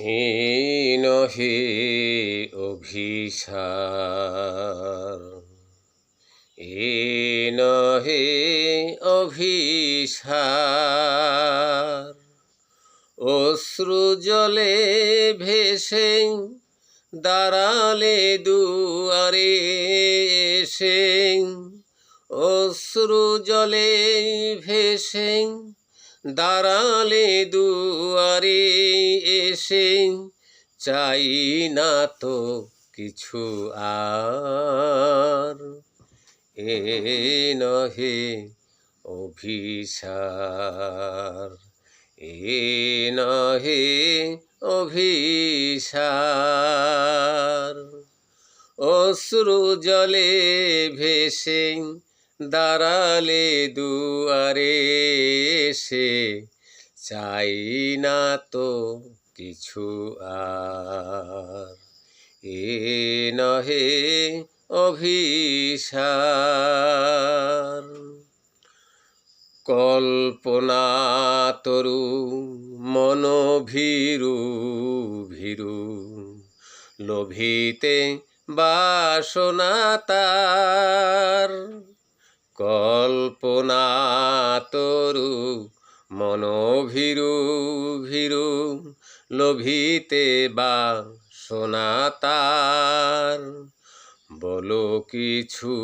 হে নহে অভিসার। এ নহে অভিসার। অশ্রু জলে ভেসে দাঁড়ালে দুয়ারে এসে অশ্রু জলে ভেসে দাঁড়ালে দুয়ারে এসে চাই না তো কিছু আর। এ নহে অভিসার এ নহে অভিসার অশ্রু জলে ভেসে দাঁড়ালে দুয়ারে সে চাই না তো কিছু আর। এ নহে অভিসার কল্পনা তরু মন ভীরু ভীরু লোভিতে বাসনা তার। কল্পনা তরু মন ভীরু ভীরু লোভিতে বা সোনাতার বলো কিছু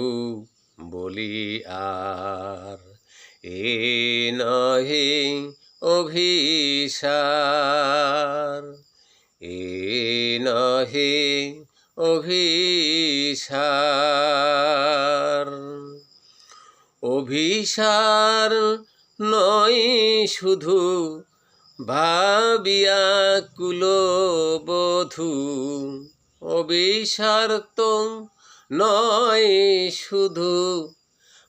বলি আর, এ নহে অভিসার। এ নহে অভিসার। অভিসার নয় শুধু ভাবিয়া কুলো বধু অভিসার তো নয় শুধু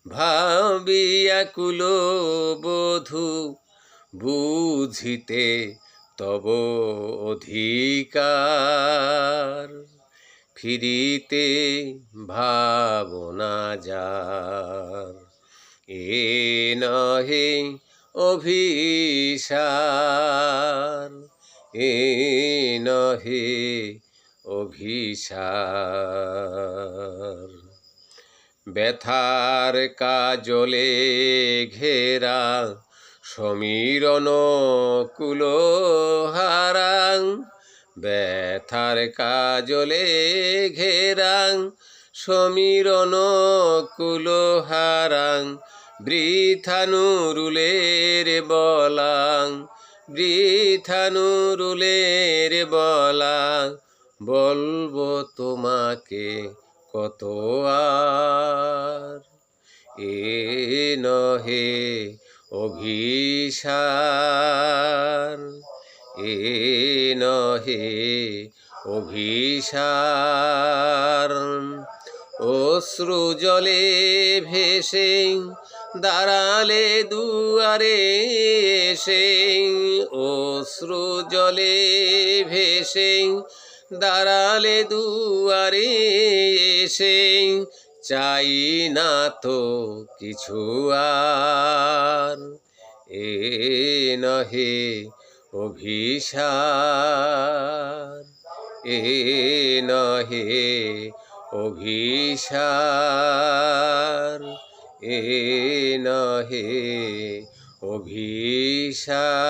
ভাবিয়া কুলো বধু বুঝিতে তব অধিকার, ফিরিতে ভাবনা যার। এ নহে অভিসার এ নহে অভিসার ব্যথার কাজলে ঘেরা সমীরণ কুলহারাং ব্যথার কাজলে ঘেরাং সমীরণ কুলহারাং বৃথানুরুলের বলাং বৃথানুরুলের বলাং, বলব তোমাকে কত আর? এ নহে অভিসার, এ নহে অভিসার। অশ্রু জলে ভেসে দাঁড়ালে দুয়ারে এসে, অশ্রু জলে ভেসে দাঁড়ালে দুয়ারে এসে, চাই না তো কিছু আর। এ নহে অভিসার এ নহে অভিসার এ নহে অভিসার।